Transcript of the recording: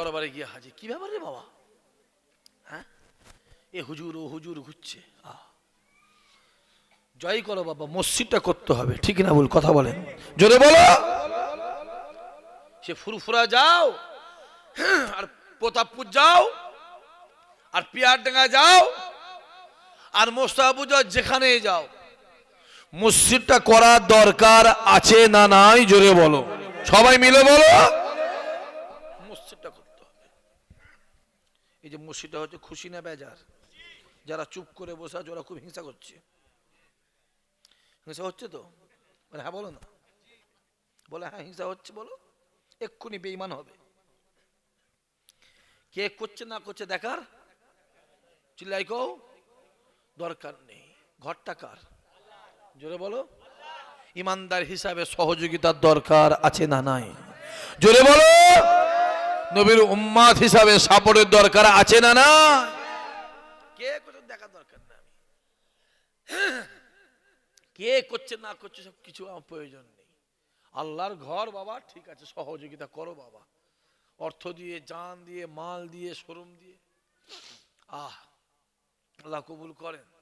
দরবারে গিয়ে হাজির। কি ব্যাপার রে বাবা? হ্যাঁ? এ হুজুর, ও হুজুর ঘুরছে। আহ। জয় করো বাবা, মসজিদটা করতে হবে, ঠিক না ভুল? কথা বলেন। জোরে বলো! সে ফুরফুরা যাও, আর প্রতাপপুর যাও, আর পিয়ারডাঙ্গা যাও, আর মোস্তাহাবু যাও, যেখানে যাও। মসজিদটা করার দরকার আছে না নাই? জোরে বলো। সবাই মিলে বলো মসজিদটা করতে হবে এই যে মসজিদটা হচ্ছে খুশি না বেজার। যারা চুপ করে বসে আছে, ওরা খুব হিংসা করছে। হিংসা হচ্ছে তো? মানে হ্যাঁ বলো না। বলে হ্যাঁ হিংসা হচ্ছে, বলো। এক্ষুনি বেইমান হবে। কে করছে না করছে দেখার? চিল্লাই কও, দরকার নেই। ঘরটা কার? জোরে বলো। ইমানদার হিসাবে সহযোগিতার দরকার আছে না নাই? জোরে বলো। নবীর উম্মাদ হিসাবে সাপোর্টের দরকার আছে না না? কে করছে দেখার দরকার না কে করছে না করছে সব কিছু আমার প্রয়োজন নেই। আল্লাহর ঘর বাবা, ঠিক আছে, সহযোগিতা করো বাবা। অর্থ দিয়ে, জান দিয়ে, মাল দিয়ে, শোরুম দিয়ে। আহ, আল্লাহ কবুল করেন।